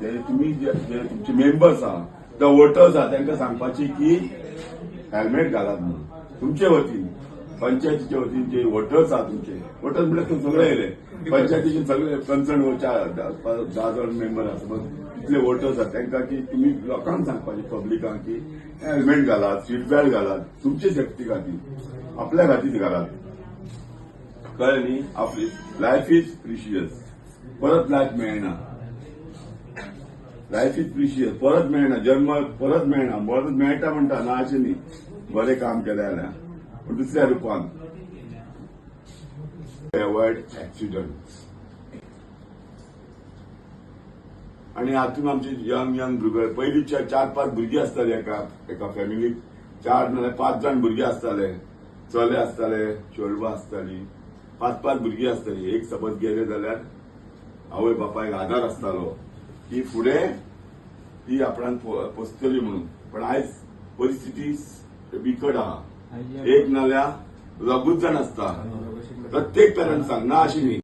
जे तुम्ही जे तुमचे मेंबर्स आहात त्या वोटर्स आहात तांकां सांगपाची की हेल्मेट घालात म्हणून. तुमचे वतीन पंचायतीच्या वतीन जे वोटर्स आहात तुमचे वोटर्स म्हणजे सगळे येले पंचायतीचे सगळे कन्सर्न दहा जण मेंबर आसा समज तितले वोटर्स आहात. तांकां की तुमी लोकांक सांगपाचे पब्लिकांक की हेल्मेट घालात सीट बेल्ट घालात तुमचे सेफ्टी खातीर आपल्या खातीर घालात. कळ्ळें न्ही? आपली लायफ इज प्रिशियस परत लायफ मेळना. लायफ इज प्रिशियस परत मेळना जन्म परत मेळना परत मेळटा म्हणटा ना अशें न्ही बरें काम केलें जाल्यार पूण दुसऱ्या रुपान अवॉइड एक्सिडंट आनी हातून आमचे यंग यंग भुरगे पयलीं चार चार पांच भुरगीं आसतालीं एका एका फॅमिलीक चार नाल्यार पांच जाण भुरगे आसताले चले आसताले चेडवां आसताली पांच पांच भुरगीं आसतालीं एक समज गेले जाल्यार आवय बापायक आधार आसतालो की फुडें ती आपणान पो- पोसतली म्हणून. पण आयज परिस्थिती बिकट आहा एक नाल्यार दोगूच जाण आसता प्रत्येक पेरंट्सांक ना अशी न्ही.